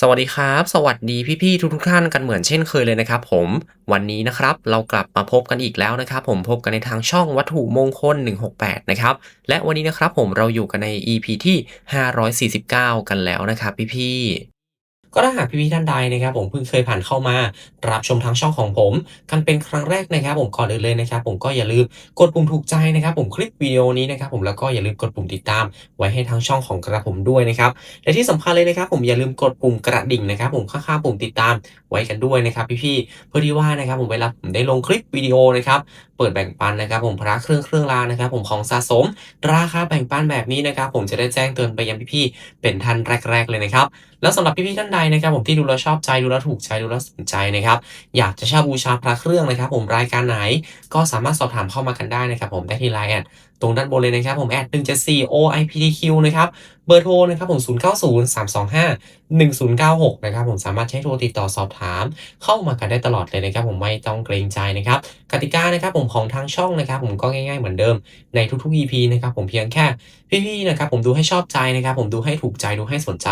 สวัสดีครับ สวัสดีพี่ๆทุกๆท่านกันเหมือนเช่นเคยเลยนะครับผมวันนี้นะครับเรากลับมาพบกันอีกแล้วนะครับผมพบกันในทางช่องวัตถุมงคล 168 นะครับและวันนี้นะครับผมเราอยู่กันใน EP ที่ 549 กันแล้วนะครับพี่ๆ ก็ถ้าหากพี่ๆท่านใดนะครับ ผมเพิ่งเคยผ่านเข้ามารับชมทางช่องของผม กันเป็นครั้งแรกนะครับ ผมก่อนอื่นเลยนะครับ ผมก็อย่าลืมกดปุ่มถูกใจนะครับ ผมคลิปวิดีโอนี้นะครับ ผมแล้วก็อย่าลืมกดปุ่มติดตาม ไว้ให้ทางช่องของกระผมด้วยนะครับและที่สำคัญเลยนะครับ ผมอย่าลืมกดปุ่มกระดิ่งนะครับ ผมข้างๆปุ่มติดตามไว้กันด้วยนะครับพี่ๆเพื่อที่ว่านะครับ ผมเวลาผมได้ลงคลิปวิดีโอนะครับเปิดแบ่งปันนะครับ ผมพระเครื่องเครื่องรางนะครับ ผมของสะสม ราคาแบ่งปันแบบนี้นะครับ ผมจะได้แจ้งเตือนไปยังพี่ๆเป็นท่านแรก ๆเลยนะครับแล้วสำหรับพี่ๆท่านใดนะครับผมที่ดูแล้วชอบใจดูแล้วถูกใจดูแล้วสนใจนะครับอยากจะเช่าบูชาพระเครื่องนะครับ ผมรายการไหนก็สามารถสอบถามเข้ามากันได้นะครับผมได้ที่ไลน์แอดตรงด้านบนเลยนะครับผมแอด174 OIPTQ นะครับเบอร์โทรนะครับผม 090325 1096 นะครับผมสามารถใช้โทรติดต่อสอบถาม เข้ามากันได้ตลอดเลยนะครับผมไม่ต้องเกรงใจนะครับกติกานะครับผมของทางช่องนะครับผมก็ง่ายๆเหมือนเดิมในทุกๆ EP นะครับผมเพียงแค่พี่ๆนะครับผมดูให้ชอบใจนะครับผมดูให้ถูกใจดูให้สนใจ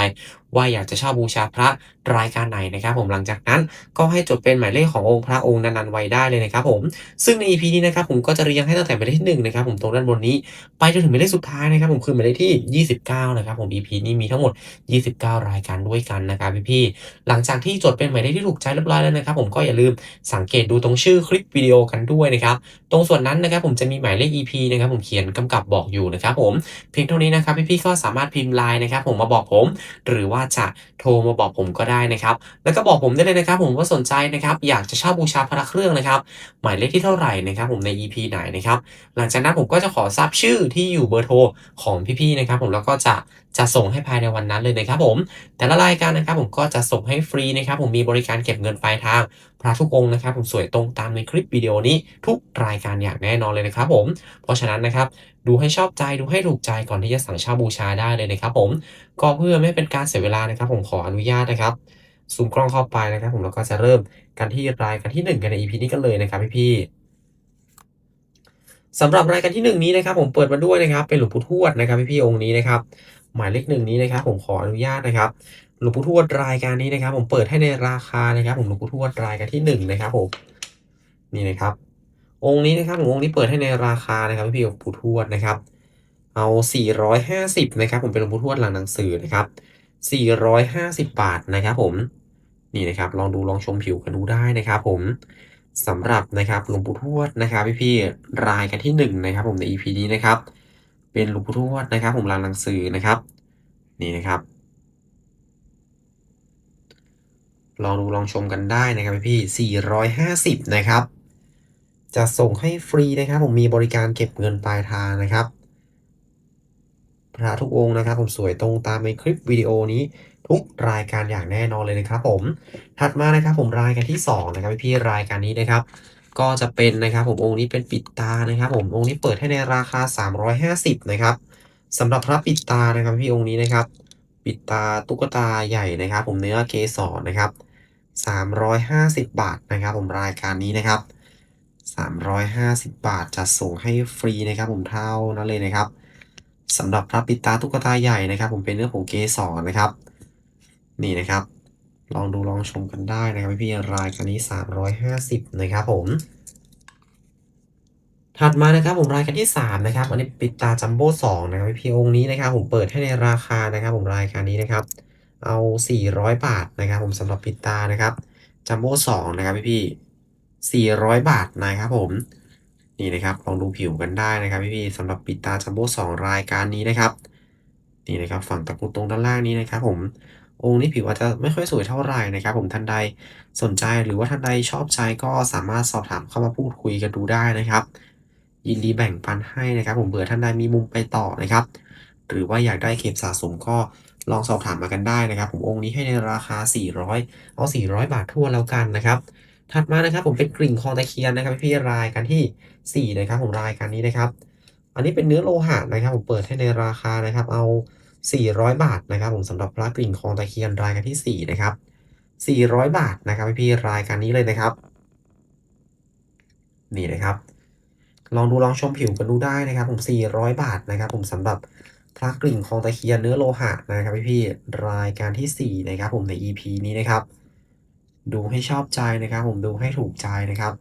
ว่าอยากจะช่าบูชาพระรายการไหนนะครับผมหลังจากนั้นก็ให้จดเป็นหมายเลขขององค์พระองค์นั้นๆไว้ได้เลยนะครับผมซึ่งใน EP นี้นะครับผมก็จะเรียงให้ตั้งแต่หมายเลขที่หนึ่งนะครับผมตรงด้านบนนี้ ไปจนถึงหมายเลขสุดท้ายนะครับผมคือหมายเลขที่ 29 นะครับผม EP นี้มีทั้งหมด 29 รายการด้วยกันนะครับพี่ๆหลังจากที่จดเป็นหมายเลขที่ถูกใจเรียบร้อยแล้วนะครับผมก็อย่าลืมสังเกตดูตรงชื่อคลิปวิดีโอกันด้วยนะครับ ตรงส่วนนั้นนะครับผมจะมีหมายเลข EP นะครับผมเขียนกำกับบอกอยู่นะครับผมเพียงเท่านี้นะครับพี่ๆก็สามารถพิมพ์ไลน์นะครับผมมาบอกผม หรือว่าจะโทรมาบอกผมก็ได้นะครับ แล้วก็บอกผมได้เลยนะครับ ผมว่าสนใจนะครับ อยากจะเช่าบูชาพระเครื่องนะครับ หมายเลขที่เท่าไหร่นะครับ ผมใน EP ไหนนะครับ หลังจากนั้นผมก็จะขอทราบชื่อที่อยู่เบอร์โทรของพี่ๆนะครับ ผมแล้วก็จะ จะส่งให้ภายในวันนั้นเลยนะครับผม แต่ละรายการนะครับผมก็จะส่งให้ฟรีนะครับผมมีบริการเก็บเงินปลายทางพระทุกองค์นะครับผมสวยตรงตามในคลิปวิดีโอนี้ทุกรายการอย่างแน่นอนเลยนะครับผม เพราะฉะนั้นนะครับดูให้ชอบใจดูให้ถูกใจก่อนที่จะสั่งเช่าบูชาได้เลยนะครับผมก็เพื่อไม่เป็นการเสียเวลานะครับ ผมขออนุญาตนะครับซูมกล้องเข้าไปนะครับ ผมแล้วก็จะเริ่มกันที่รายการที่หนึ่งกันใน EP นี้กันเลยนะครับพี่ๆ สำหรับรายการที่หนึ่งนี้นะครับผมเปิดมาด้วยนะครับเป็นหลวงปู่ทวดนะครับพี่ๆองค์นี้นะครับหมายเลขหนึ่งนี้นะครับผมขออนุญาตนะครับหลวงปู่ทวดรายการนี้นะครับ ผมเปิดให้ในราคานะครับ ผมหลวงปู่ทวดรายการที่หนึ่งนะครับผมนี่นะครับ องค์นี้นะครับผมองค์นี้เปิดให้ในราคานะครับพี่ๆหลวงปู่ทวดนะครับ เอา 450นะครับผมเป็นหลวงปู่ทวดหลังหนังสือนะครับ450 บาทนะครับ ผมนี่นะครับ ลองดูลองชมผิวกันดูได้นะครับ ผม สำหรับนะครับหลวงปู่ทวดนะครับพี่ๆรายกันที่หนึ่งนะครับผมใน EP นี้นะครับ เป็นหลวงปู่ทวดนะครับผมหลังหนังสือนะครับ นี่นะครับลองดูลองชมกันได้นะครับพี่ๆ450 นะครับ จะส่งให้ฟรีนะครับ ผมมีบริการเก็บเงินปลายทางนะครับ พระทุกองค์นะครับ ผมสวยตรงตามในคลิปวิดีโอนี้ ทุกรายการอย่างแน่นอนเลยนะครับผม ถัดมานะครับผมรายการที่สองนะครับพี่รายการนี้นะครับ ก็จะเป็นนะครับผมองค์นี้เป็นปิดตานะครับ ผมองค์นี้เปิดให้ในราคา 350นะครับสำหรับพระปิดตานะครับพี่องค์นี้นะครับ ปิดตาตุ๊กตาใหญ่นะครับ ผมเนื้อเกสรนะครับ350 บาทนะครับ ผมรายการนี้นะครับ 350 บาทจะส่งให้ฟรีนะครับ ผมเท่านั้นเลยนะครับสำหรับพระปิดตาตุ๊กตาใหญ่นะครับ ผมเป็นเนื้อผงเกสรนะครับ นี่นะครับ ลองดูลองชมกันได้นะครับพี่รายการนี้ 350 นะครับผม ถัดมานะครับผมรายการที่ 3 นะครับ อันนี้ปิดตาจัมโบ้2นะครับพี่องค์นี้นะครับ ผมเปิดให้ในราคานะครับผมรายการนี้นะครับ เอา 400 บาทนะครับ ผมสำหรับปิดตานะครับจัมโบ้2นะครับพี่ๆ400 บาทนะครับผมนี่นะครับลองดูผิวกันได้นะครับพี่ๆสำหรับปิดตาจัมโบ้2รายการนี้นะครับนี่นะครับฝั่งตะกรุดตรงด้านล่างนี้นะครับผม องค์นี้ผิวอาจจะไม่ค่อยสวยเท่าไหร่นะครับผมท่านใดสนใจหรือว่าท่านใดชอบใจก็สามารถสอบถามเข้ามาพูดคุยกันดูได้นะครับ ยินดีแบ่งปันให้นะครับ ผมเผื่อท่านใดมีมุมไปต่อนะครับ หรือว่าอยากได้เก็บสะสมก็ลองสอบถามมากันได้นะครับ ผมองค์นี้ให้ในราคา 400 เอา 400 บาททั่วแล้วกันนะครับ ถัดมานะครับผมเป็นกริ่งคอตะเคียนนะครับพี่รายกันที่ 4 นะครับผมรายการนี้นะครับ อันนี้เป็นเนื้อโลหะนะครับ ผมเปิดให้ในราคานะครับ เอา 400 บาทนะครับผมสำหรับพระกริ่งคองตะเคียนรายการที่ 4 นะครับ 400 บาทนะครับพี่รายการนี้เลยนะครับ นี่นะครับ ลองดูลองชมผิวกันดูได้นะครับ ผม 400 บาทนะครับ ผมสำหรับพระกริ่งคลองตะเคียนเนื้อโลหะนะครับพี่ๆรายการที่ 4 นะครับ ผมใน EP นี้นะครับ ดูให้ชอบใจนะครับ ผมดูให้ถูกใจนะครับ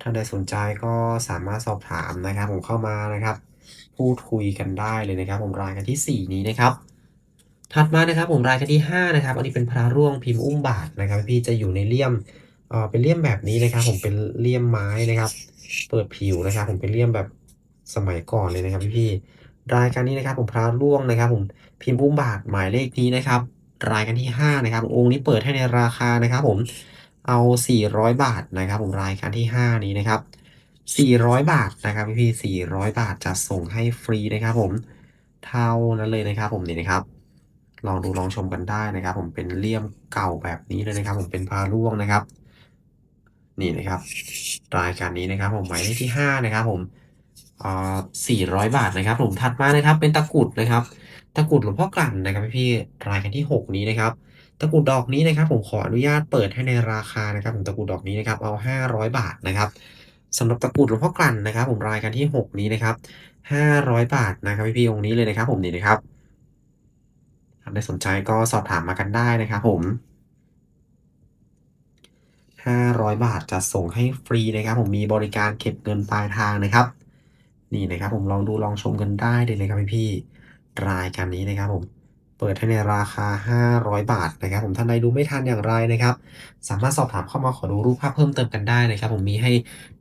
ท่าใดสนใจก็สามารถสอบถามนะครับ ผมเข้ามานะครับ พูดคุยกันได้เลยนะครับ ผมรายการที่ 4 นี้นะครับ ถัดมานะครับผมรายการที่ 5 นะครับ อันนี้เป็นพระร่วงพิมพ์อุ้มบาทนะครับ พี่จะอยู่ในเลี่ยมเอ่อเป็นเลี่ยมแบบนี้นะครับ ผมเป็นเลี่ยมไม้นะครับ เปิดผิวนะครับ ผมเป็นเลี่ยมแบบสมัยก่อนเลยนะครับพี่รายการนี้นะครับ ผมพระร่วงนะครับ ผมพิมพ์อุ้มบาทหมายเลขนี้นะครับ รายการที่ 5 นะครับ องค์นี้เปิดให้ในราคานะครับ ผมเอา 400 บาทนะครับ ผมรายการที่ 5 นี้นะครับ 400 บาทนะครับพี่พี่400 บาทจะส่งให้ฟรีนะครับผมเท่านั้นเลยนะครับผมนี่นะครับ ลองดูลองชมกันได้นะครับ ผมเป็นเลี่ยมเก่าแบบนี้เลยนะครับ ผมเป็นพาร่วงนะครับ นี่นะครับ รายการนี้นะครับ ผมหมายเลขที่ 5 นะครับ ผมอ่า400บาทนะครับ ผมถัดมานะครับ เป็นตะกรุดนะครับ ตะกรุดหลวงพ่อกลั่นนะครับพี่รายการที่ 6 นี้นะครับตะกรุดดอกนี้นะครับ ผมขออนุญาตเปิดให้ในราคานะครับ ผมตะกรุดดอกนี้นะครับ เอา 500 บาทนะครับ สำหรับตะกรุดหลวงพ่อกลั่นนะครับ ผมรายการที่ 6 นี้นะครับ 500 บาทนะครับพี่ๆองค์นี้เลยนะครับ ผมนี่นะครับท่านใดสนใจก็สอบถามมากันได้นะครับ ผม 500 บาทจะส่งให้ฟรีนะครับ ผมมีบริการเก็บเงินปลายทางนะครับ นี่นะครับ ผมลองดูลองชมกันได้เลยนะครับพี่ๆรายการนี้นะครับผม เปิดให้ในราคา 500 บาทนะครับผมท่านใดดูไม่ทันอย่างไรนะครับ สามารถสอบถามเข้ามาขอดูรูปภาพเพิ่มเติมกันได้นะครับ ผมมีให้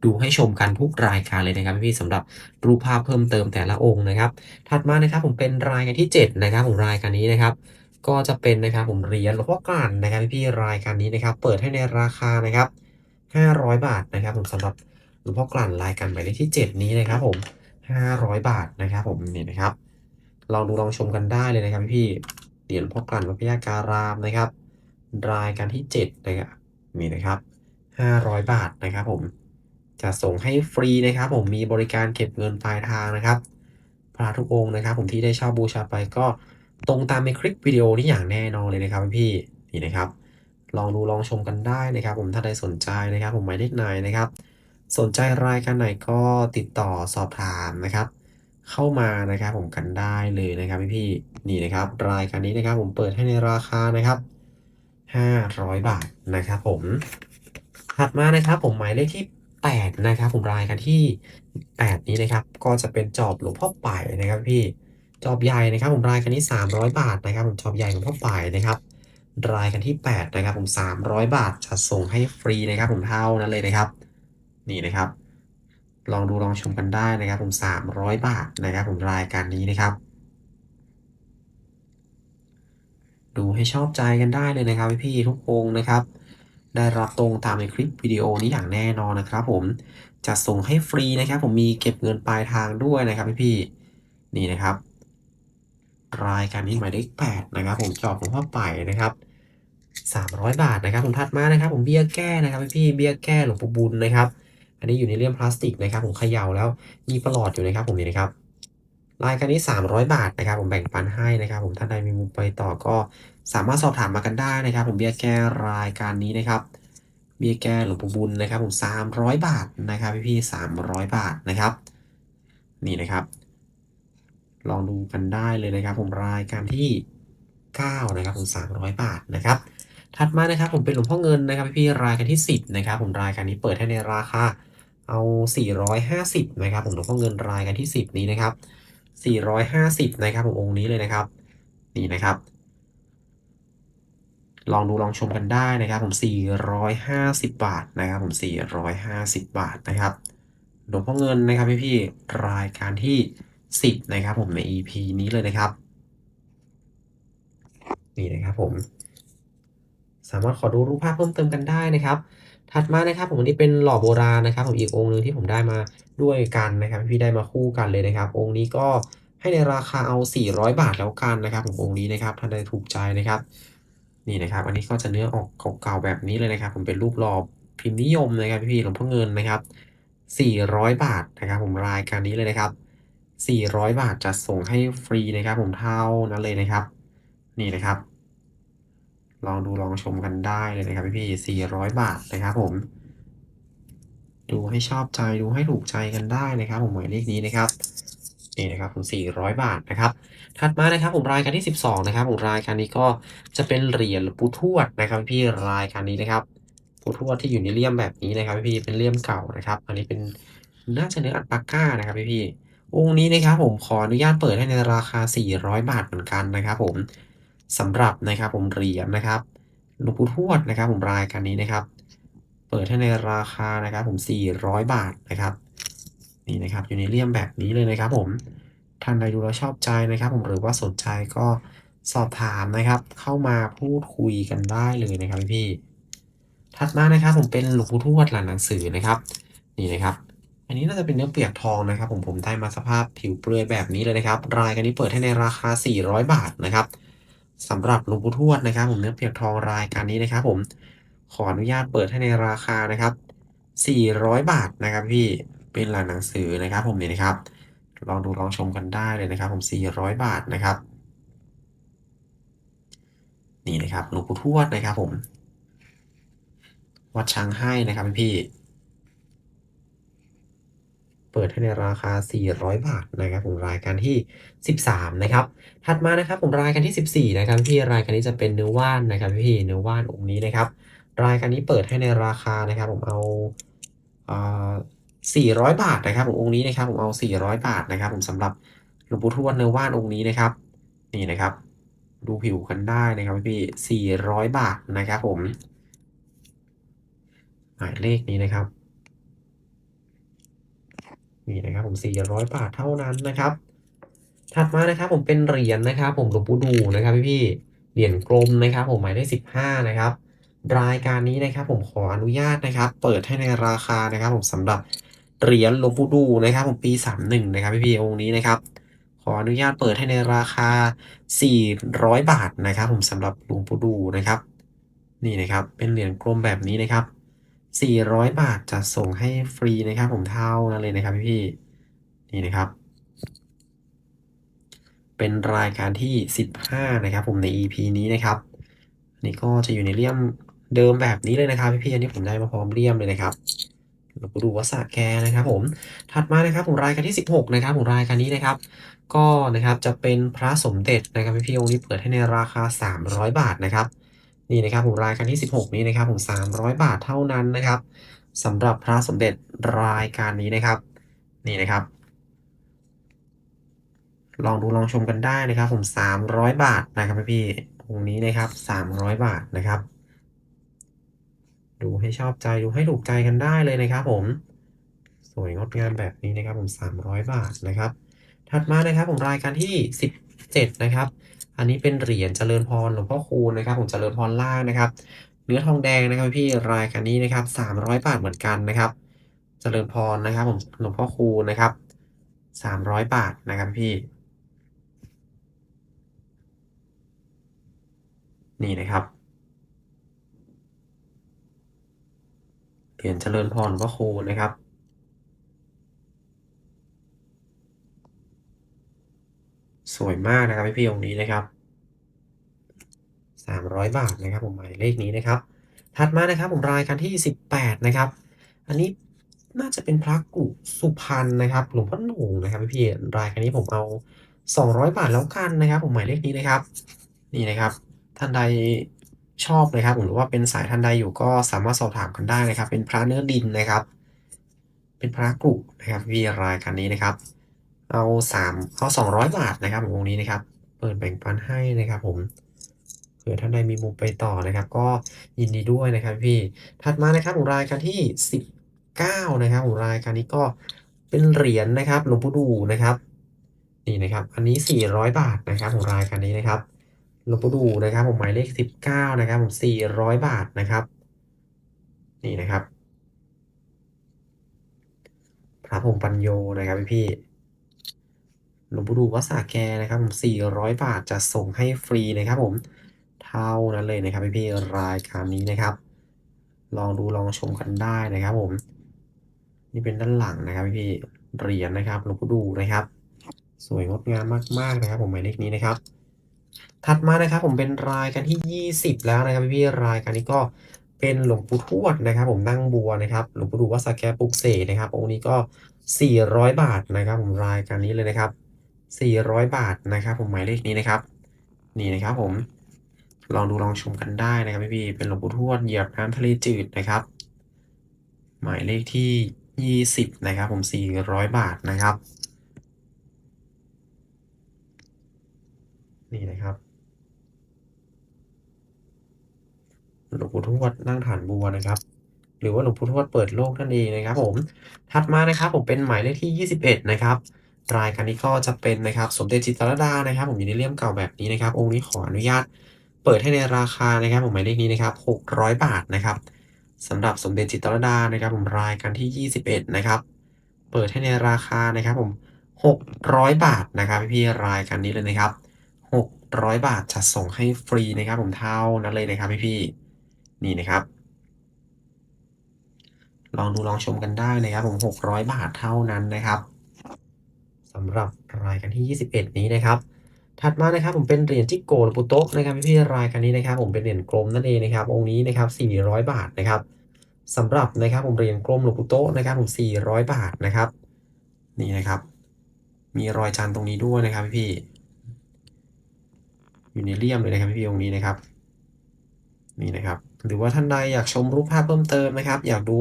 ดูให้ชมกันทุกรายการเลยนะครับพี่ๆสำหรับรูปภาพเพิ่มเติมแต่ละองค์นะครับ ถัดมานะครับผมเป็นรายการที่ 7 นะครับผมรายการนี้นะครับก็จะเป็นนะครับผมเหรียญหลวงพ่อกลั่นนะครับพี่ๆรายการนี้นะครับ เปิดให้ในราคานะครับ 500 บาทนะครับ ผมสำหรับหลวงพ่อกลั่นรายการหมายเลขที่ 7 นี้นะครับ ผม 500 บาทนะครับ ผมนี่นะครับ ลองดูลองชมกันได้เลยนะครับพี่เหรียญหลวพ่อกลั่นวัดพญาการามนะครับ รายการที่7นะครับนี่นะครับ 500 บาทนะครับผมจะส่งให้ฟรีนะครับ ผมมีบริการเก็บเงินปลายทางนะครับ พระทุกองค์นะครับ ผมที่ได้เช่าบูชาไปก็ตรงตามในคลิปวิดีโอนี้อย่างแน่นอนเลยนะครับพี่ๆนี่นะครับ ลองดูลองชมกันได้นะครับ ผมถ้าใดสนใจนะครับ ผมหมายเลขไหนนะครับ สนใจรายการไหนก็ติดต่อสอบถามนะครับ เข้ามานะครับผมกันได้เลยนะครับพี่ๆนี่นะครับรายการนี้นะครับผมเปิดให้ในราคานะครับ 500 บาทนะครับผมถัดมานะครับผมหมายเลขที่ 8 นะครับผมรายการที่ 8 นี้นะครับ ก็จะเป็นจอบหลวงพ่อป่ายนะครับพี่จอบใหญ่นะครับผมรายการนี้ 300 บาทนะครับผมจอบใหญ่หลวงพ่อป่ายนะครับรายกันที่ 8 นะครับผม 300 บาทจะส่งให้ฟรีนะครับผมเท่านั้นเลยนะครับ นี่นะครับ ลองดูลองชมกันได้นะครับผม 300 บาทนะครับผมรายการนี้นะครับ ดูให้ชอบใจกันได้เลยนะครับพี่ๆทุกองนะครับ ได้รับตรงตามในคลิปวิดีโอนี้อย่างแน่นอนนะครับ ผมจะส่งให้ฟรีนะครับ ผมมีเก็บเงินปลายทางด้วยนะครับพี่ๆนี่นะครับ รายการนี้หมายเลข8นะครับ ผมจอบหลวงพ่อป่ายนะครับ300 บาทนะครับผมถัดมานะครับ ผมเบี้ยแก้นะครับพี่เบี้ยแก้หลวงปู่บุญนะครับ อันนี้อยู่ในเลี่ยมพลาสติกนะครับผมเขย่าแล้วมีประหลอดอยู่นะครับผมนี่นะครับรายการนี้ 300 บาทนะครับ ผมแบ่งปันให้นะครับ ผมท่านใดมีมุมไปต่อก็สามารถสอบถามมากันได้นะครับ ผมเบี้ยแก้รายการนี้นะครับเบี้ยแก้หลวงปู่บุญนะครับ ผม 300 บาทนะครับพี่ๆ300 บาทนะครับ นี่นะครับ ลองดูกันได้เลยนะครับ ผมรายการที่ 9 นะครับ ผม 300 บาทนะครับ ถัดมานะครับ ผมเป็นหลวงพ่อเงินนะครับพี่ๆรายการที่ 10 นะครับ ผมรายการนี้เปิดให้ในราคา เอา 450 นะครับผมหลวงพ่อเงินรายการที่ 10 นี้นะครับ 450 นะครับผมองค์นี้เลยนะครับ นี่นะครับ ลองดูลองชมกันได้นะครับ ผม 450 บาทนะครับ ผม 450 บาทนะครับหลวงพ่อเงินนะครับพี่พี่รายการที่ 10 นะครับ ผมใน EP นี้เลยนะครับ นี่นะครับผม สามารถขอดูรูปภาพเพิ่มเติมกันได้นะครับ ถัดมานะครับผมอันนี้เป็นหล่อโบราณนะครับผมอีกองค์หนึ่งที่ผมได้มาด้วยกันนะครับพี่ได้มาคู่กันเลยนะครับ องค์นี้ก็ให้ในราคาเอา 400 บาทแล้วกันนะครับ ผมองค์นี้นะครับท่านใดถูกใจนะครับ นี่นะครับ อันนี้ก็จะเนื้อออกเก่าๆแบบนี้เลยนะครับ ผมเป็นรูปหล่อพิมพ์นิยมนะครับพี่ๆหลวงพ่อเงินนะครับ 400 บาทนะครับ ผมรายการนี้เลยนะครับ 400 บาทจะส่งให้ฟรีนะครับ ผมเท่านั้นเลยนะครับ นี่นะครับ ลองดูลองชมกันได้เลยนะครับพี่พี่400 บาทนะครับผม ดูให้ชอบใจดูให้ถูกใจกันได้นะครับ ผมหมายเลขนี้นะครับนี่นะครับผม400 บาทนะครับถัดมานะครับผมรายการที่ 12นะครับผมรายการนี้ก็จะเป็นเหรียญหลวงปู่ทวดนะครับพี่รายการนี้นะครับปูทวดที่อยู่ในเลี่ยมแบบนี้นะครับพี่เป็นเลี่ยมเก่านะครับ อันนี้เป็นน่าจะเนื้ออัลปาก้านะครับพี่องค์นี้นะครับผมขออนุญาตเปิดให้ในราคา 400 บาทเหมือนกันนะครับผม สำหรับนะครับผมเหรียญนะครับหลวงปู่ทวดนะครับ ผมรายการนี้นะครับ เปิดให้ในราคานะครับผม 400 บาทนะครับนี่นะครับอยู่ในเลี่ยมแบบนี้เลยนะครับ ผมท่านใดดูแล้วชอบใจนะครับ ผมหรือว่าสนใจก็สอบถามนะครับ เข้ามาพูดคุยกันได้เลยนะครับพี่ถัดมานะครับผมเป็นหลวงปู่ทวดหลังหนังสือนะครับ นี่นะครับ อันนี้น่าจะเป็นเนื้อเปียกทองนะครับ ผมผมได้มาสภาพผิวเปลือยแบบนี้เลยนะครับ รายการนี้เปิดให้ในราคา 400 บาทนะครับ สำหรับหลวงปู่ทวดนะครับ ผมเนื้อเปียกทองรายการนี้นะครับ ผมขออนุญาตเปิดให้ในราคานะครับ 400 บาทนะครับ พี่เป็นหลังหนังสือนะครับ ผมนี่นะครับ ลองดูลองชมกันได้เลยนะครับ ผม 400 บาทนะครับ นี่นะครับหลวงปู่ทวดนะครับ ผม วัดช้างให้นะครับพี่ เปิดให้ในราคา 400 บาทนะครับผมรายการที่ 13 นะครับ ถัดมานะครับผมรายการที่ 14 นะครับพี่รายการนี้จะเป็นเนื้อว่านนะครับพี่เนื้อว่านองค์นี้นะครับ รายการนี้เปิดให้ในราคานะครับ ผมเอาอ่า400 บาทนะครับผมองค์นี้นะครับผมเอา 400 บาทนะครับ ผมสำหรับหลวงปู่ทวดเนื้อว่านองค์นี้นะครับ นี่นะครับ ดูผิวกันได้นะครับพี่400 บาทนะครับ ผมหมายเลขนี้นะครับ นี่นะครับผม400 บาทเท่านั้นนะครับ ถัดมานะครับผมเป็นเหรียญนะครับ ผมหลวงปู่ดูนะครับพี่ๆเหรียญกลมนะครับ ผมหมายเลข15 นะครับ รายการนี้นะครับ ผมขออนุญาตนะครับ เปิดให้ในราคานะครับ ผมสำหรับเหรียญหลวงปู่ดูนะครับ ผมปี 31 นะครับพี่ๆองค์นี้นะครับ ขออนุญาตเปิดให้ในราคา 400 บาทนะครับ ผมสำหรับหลวงปู่ดูนะครับ นี่นะครับ เป็นเหรียญกลมแบบนี้นะครับ 400 บาทจะส่งให้ฟรีนะครับ ผมเท่านั้นเลยนะครับพี่ๆนี่นะครับ เป็นรายการที่ 15 นะครับ ผมใน EP นี้นะครับนี่ก็จะอยู่ในเลี่ยมเดิมแบบนี้เลยนะครับพี่ๆอันนี้ผมได้มาพร้อมเลี่ยมเลยนะครับเราก็ดูวัสระแกนะครับผม ถัดมานะครับผมรายการที่ 16 นะครับผมรายการนี้นะครับ ก็นะครับจะเป็นพระสมเด็จนะครับพี่ๆองค์นี้เปิดให้ในราคา 300 บาทนะครับ นี่นะครับผมรายการที่ 16 นี้นะครับผม 300 บาทเท่านั้นนะครับสำหรับพระสมเด็จรายการนี้นะครับ นี่นะครับ ลองดูลองชมกันได้นะครับ ผม 300 บาทนะครับพี่ๆองค์นี้นะครับ 300 บาทนะครับ ดูให้ชอบใจดูให้ถูกใจกันได้เลยนะครับ ผมสวยงดงามแบบนี้นะครับ ผม 300 บาทนะครับ ถัดมานะครับผมรายการที่ 17 นะครับ อันนี้เป็นเหรียญเจริญพรหลวงพ่อคูณนะครับผมเจริญพรล่างนะครับ เนื้อทองแดงนะครับพี่รายการนี้นะครับ300บาทเหมือนกันนะครับ เจริญพรนะครับผมหลวงพ่อคูณนะครับ300บาทนะครับพี่นี่นะครับเหรียญเจริญพรหลวงพ่อคูณนะครับ สวยมากนะครับพี่ๆองค์นี้นะครับ300 บาทนะครับผมหมายเลขนี้นะครับ ถัดมานะครับผมรายการที่ 18 นะครับ อันนี้น่าจะเป็นพระกุสุพรรณนะครับหลวงพ่อหนุ่มนะครับพี่ๆรายการนี้ผมเอา 200 บาทแล้วกันนะครับ ผมหมายเลขนี้นะครับ นี่นะครับท่านใดชอบนะครับหรือว่าเป็นสายท่านใดอยู่ก็สามารถสอบถามกันได้นะครับ เป็นพระเนื้อดินนะครับ เป็นพระกุนะครับพี่รายการนี้นะครับ เอาสามเอาสองร้อยบาทนะครับผมองนี้นะครับ เปิดแบ่งปันให้นะครับ ผมเผื่อท่านใดมีมุมไปต่อนะครับ ก็ยินดีด้วยนะครับพี่ถัดมานะครับรายการที่สิบเก้านะครับรายการนี้ก็เป็นเหรียญนะครับหลวงปู่ดูนะครับนี่นะครับ อันนี้สี่ร้อยบาทนะครับผมรายการนี้นะครับหลวงปู่ดูนะครับ ผมหมายเลขสิบเก้านะครับ ผมสี่ร้อยบาทนะครับ นี่นะครับพระพรหมปัญโยนะครับพี่ หลวงปู่ดูวัดสระแกนะครับผม400 บาทจะส่งให้ฟรีนะครับผมเท่านั้นเลยนะครับพี่ๆรายการนี้นะครับ ลองดูลองชมกันได้นะครับผม นี่เป็นด้านหลังนะครับพี่ๆเหรียญนะครับหลวงปู่ดูนะครับ สวยงดงามมากๆนะครับ ผมหมายเลขนี้นะครับ ถัดมานะครับผมเป็นรายการที่ 20 แล้วนะครับพี่ๆรายการนี้ก็เป็นหลวงปู่ทวดนะครับ ผมนั่งบัวนะครับหลวงปู่ดูวัดสระแกปลุกเสกนะครับองค์นี้ก็ 400 บาทนะครับ ผมรายการนี้เลยนะครับ 400 บาทนะครับ ผมหมายเลขนี้นะครับ นี่นะครับผมลองดูลองชมกันได้นะครับพี่ๆเป็นหลวงปู่ทวดเหยียบน้ำทะเลจืดนะครับ หมายเลขที่ 20 นะครับ ผม 400 บาทนะครับ นี่นะครับหลวงปู่ทวดนั่งฐานบัวนะครับ หรือว่าหลวงปู่ทวดเปิดโลกนั่นเองนะครับ ผมถัดมานะครับ ผมเป็นหมายเลขที่ 21 นะครับ รายการนี้ก็จะเป็นนะครับสมเด็จจิตรลดานะครับ ผมอยู่ในเล่มเก่าแบบนี้นะครับ องค์นี้ขออนุญาตเปิดให้ในราคานะครับผมหมายเลขนี้นะครับ 600 บาทนะครับสำหรับสมเด็จจิตรลดานะครับ ผมรายการที่ 21 นะครับ เปิดให้ในราคานะครับ ผม 600 บาทนะครับพี่รายการนี้เลยนะครับ 600 บาทจะส่งให้ฟรีนะครับ ผมเท่านั้นเลยนะครับพี่ๆนี่นะครับลองดูลองชมกันได้นะครับผม 600 บาทเท่านั้นนะครับ สำหรับรายการที่ 21 นี้นะครับ ถัดมานะครับผมเป็นเหรียญจิโกหลปู่โต๊ะนะครับพี่ๆรายการนี้นะครับ ผมเป็นเหรียญกลมนั่นเองนะครับ องค์นี้นะครับ 400 บาทนะครับสำหรับนะครับผมเหรียญกลมหลวงปู่โต๊ะนะครับ ผม 400 บาทนะครับ นี่นะครับ มีรอยจันทร์ตรงนี้ด้วยนะครับพี่อยู่ในเลี่ยมเลยนะครับพี่องค์นี้นะครับนี่นะครับ หรือว่าท่านใดอยากชมรูปภาพเพิ่มเติมนะครับ อยากดู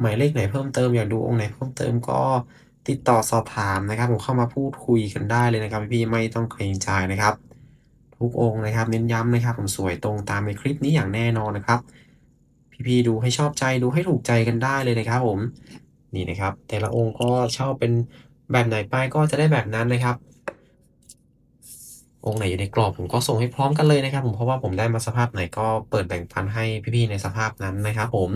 หมายเลขไหนเพิ่มเติม อยากดูองค์ไหนเพิ่มเติมก็ ติดต่อสอบถามนะครับ ผมเข้ามาพูดคุยกันได้เลยนะครับ พี่ไม่ต้องเกรงใจนะครับ ทุกองค์นะครับ เน้นย้ำนะครับ ผมสวยตรงตามในคลิปนี้อย่างแน่นอนนะครับ พี่ๆดูให้ชอบใจดูให้ถูกใจกันได้เลยนะครับ ผมนี่นะครับ แต่ละองค์ก็ชอบเป็นแบบไหนไปก็จะได้แบบนั้นนะครับ องค์ไหนอยู่ในกรอบผมก็ส่งให้พร้อมกันเลยนะครับ ผมเพราะว่าผมได้มาสภาพไหนก็เปิดแบ่งปันให้พี่ๆในสภาพนั้นนะครับ ผม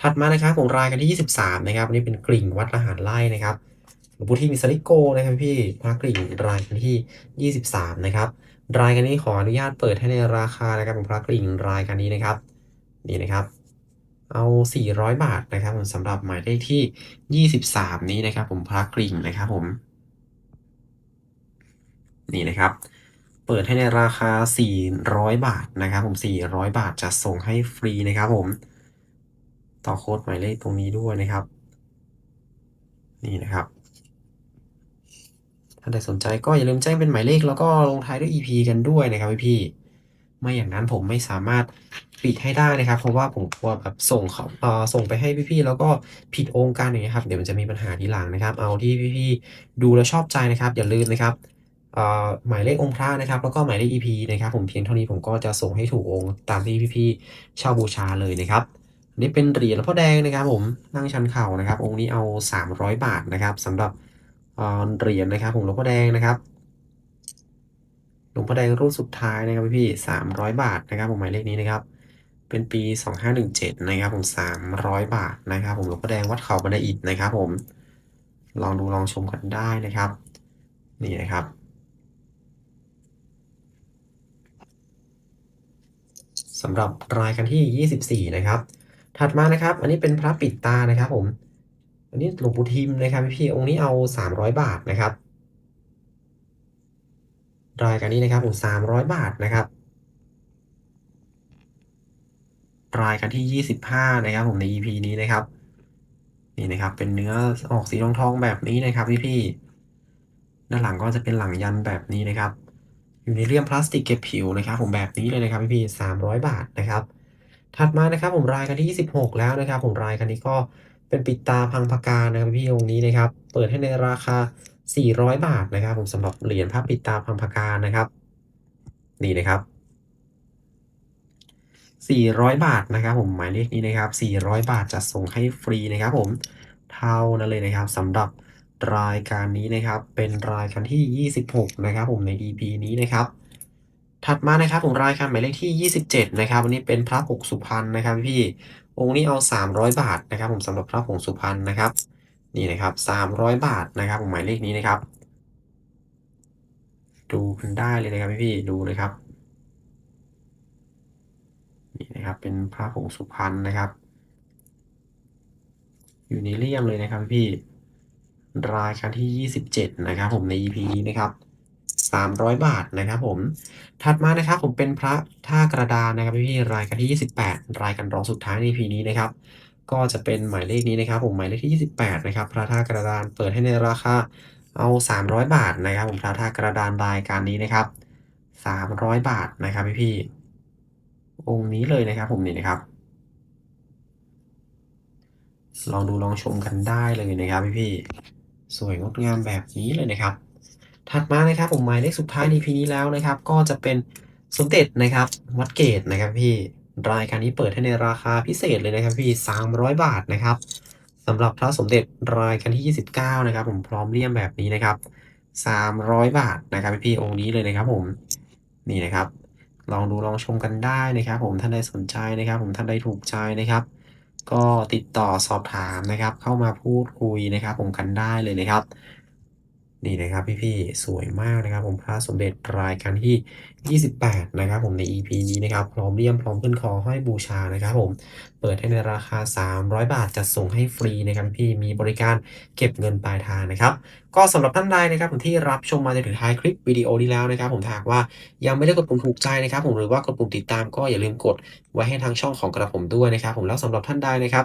ถัดมานะครับผมรายกันที่ 23 นะครับอันนี้เป็นกริ่งวัดละหารไร่นะครับ หลวงปู่ที่มีสลิโกนะครับพี่พระกริ่งรายกันที่ 23 นะครับ รายกันนี้ขออนุญาตเปิดให้ในราคานะครับผมพระกริ่งรายกันนี้นะครับ นี่นะครับ เอา 400 บาทนะครับผมสำหรับหมายเลขที่ 23 นี้นะครับ ผมพระกริ่งนะครับผม นี่นะครับเปิดให้ในราคา 400 บาทนะครับ ผม 400 บาทจะส่งให้ฟรีนะครับ ผม ต่อโค้ดหมายเลขตรงนี้ด้วยนะครับ นี่นะครับ ถ้าใดสนใจก็อย่าลืมแจ้งเป็นหมายเลข แล้วก็ลงท้ายด้วย EP กันด้วยนะครับพี่ๆไม่อย่างนั้นผมไม่สามารถปิดให้ได้นะครับ เพราะว่าผมกลัวแบบส่งเขาเอ่อส่งไปให้พี่ๆแล้วก็ผิดองค์การอย่างเงี้ยครับเดี๋ยวมันจะมีปัญหาทีหลังนะครับ เอาที่พี่ๆดูแล้วชอบใจนะครับ อย่าลืมนะครับเอ่อหมายเลของค์พระนะครับ แล้วก็หมายเลข EP นะครับ ผมเพียงเท่านี้ผมก็จะส่งให้ถูกองค์ตามที่พี่ๆเช่าบูชาเลยนะครับนนี้เป็นเหรียญหลวงพ่อแดงนะครับ ผมนั่งชันเข่านะครับ องค์นี้เอา 300 บาทนะครับสำหรับ เหรียญนะครับผมหลวงพ่อแดงนะครับ หลวงพ่อแดงรุ่นสุดท้ายนะครับพี่สามร้อยบาทนะครับผมหมายเลขนี้นะครับ เป็นปี2517นะครับผม300บาทนะครับผมหลวงพ่อแดงวัดเขาบันไดอิฐนะครับ ผม ลองดูลองชมกันได้นะครับ นี่นะครับสำหรับรายกันที่ 24 นะครับ ถัดมานะครับ อันนี้เป็นพระปิดตานะครับผม อันนี้หลวงปู่ทิมนะครับพี่ๆองค์นี้เอา 300 บาทนะครับรายการนี้นะครับผม300บาทนะครับ รายการที่25นะครับผมใน EP นี้นะครับ นี่นะครับเป็นเนื้อออกสีทองทองแบบนี้นะครับพี่ๆด้านหลังก็จะเป็นหลังยันแบบนี้นะครับ อยู่ในเลี่ยมพลาสติกเก็บผิวนะครับ ผมแบบนี้เลยนะครับพี่ๆ300บาทนะครับ ถัดมานะครับผมรายกันที่26แล้วนะครับ ผมรายกันนี้ก็ เป็นปิดตาพังพกานะครับพี่องค์นี้นะครับ เปิดให้ในราคา 400 บาทนะครับผมสำหรับเหรียญพระปิดตาพังพกานะครับ นี่นะครับ 400 บาทนะครับผมหมายเลขนี้นะครับ 400 บาทจะส่งให้ฟรีนะครับผมเท่านั้นเลยนะครับสำหรับรายการนี้นะครับ เป็นรายการที่ 26 นะครับ ผมใน EP นี้นะครับ ถัดมานะครับผมรายการหมายเลขที่ 27 นะครับวันนี้เป็นพระผงสุพรรณนะครับพี่ องค์นี้เอา 300 บาทนะครับ ผมสำหรับพระผงสุพรรณนะครับ นี่นะครับ 300 บาทนะครับผมหมายเลขนี้นะครับ ดูกันได้เลยนะครับพี่ๆดูเลยครับ นี่นะครับ เป็นพระผงสุพรรณนะครับ อยู่ในเลี่ยมเลยนะครับพี่ รายการที่ 27 นะครับ ผมใน EP นี้นะครับ 300 บาทนะครับผม ถัดมานะครับผมเป็นพระท่ากระดานนะครับพี่รายการที่ 28 รายการรองสุดท้ายใน EP นี้นะครับ ก็จะเป็นหมายเลขนี้นะครับ ผมหมายเลขที่ 28 นะครับ พระท่ากระดานเปิดให้ในราคาเอา 300 บาทนะครับ ผมพระธากระดานรายการนี้นะครับ 300 บาทนะครับพี่ๆองค์นี้เลยนะครับ ผมนี่นะครับ ลองดูลองชมกันได้เลยนะครับพี่ๆสวยงดงามแบบนี้เลยนะครับ ถัดมานะครับผมหมายเลขสุดท้ายใน EP นี้แล้วนะครับ ก็จะเป็นสมเด็จนะครับวัดเกตนะครับพี่รายการนี้เปิดให้ในราคาพิเศษเลยนะครับพี่ 300 บาทนะครับสำหรับพระสมเด็จรายการที่ 29 นะครับ ผมพร้อมเลี่ยมแบบนี้นะครับ 300 บาทนะครับพี่องค์นี้เลยนะครับ ผมนี่นะครับ ลองดูลองชมกันได้นะครับ ผมท่านใดสนใจนะครับ ผมท่านใดถูกใจนะครับ ก็ติดต่อสอบถามนะครับ เข้ามาพูดคุยนะครับ ผมกันได้เลยนะครับ นี่นะครับพี่ๆสวยมากนะครับผมพระสมเด็จรายการที่ 28 นะครับผมใน EP นี้นะครับพร้อมเลี่ยมพร้อมขึ้นคอห้อยบูชานะครับผมเปิดให้ในราคา 300 บาทจัดส่งให้ฟรีนะครับพี่มีบริการเก็บเงินปลายทางนะครับ ก็สำหรับท่านใดนะครับผมที่รับชมมาจนถึงท้ายคลิปวิดีโอนี้แล้วนะครับ ผมถาหากว่ายังไม่ได้กดปุ่มถูกใจนะครับผมหรือว่ากดปุ่มติดตามก็อย่าลืมกดไว้ให้ทางช่องของกระผมด้วยนะครับ ผมแล้วสำหรับท่านใดนะครับ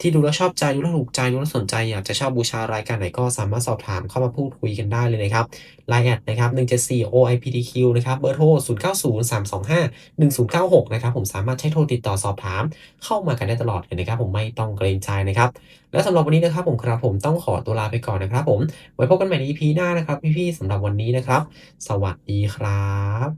ที่ดูแล้วชอบใจดูแล้วถูกใจดูแล้วสนใจ อยากจะเช่าบูชารายการไหนก็สามารถสอบถามเข้ามาพูดคุยกันได้เลยนะครับ LINE แอดนะครับ174 OIPTQ นะครับเบอร์โทร0903251096 นะครับผมสามารถใช้โทรติดต่อสอบถาม เข้ามากันได้ตลอดเลยนะครับผมไม่ต้องเกรงใจนะครับและสำหรับวันนี้นะครับผมครับผมต้องขอตัวลาไปก่อนนะครับผมไว้พบกันใหม่ใน EP หน้านะครับพี่ๆสำหรับวันนี้นะครับ สวัสดีครับ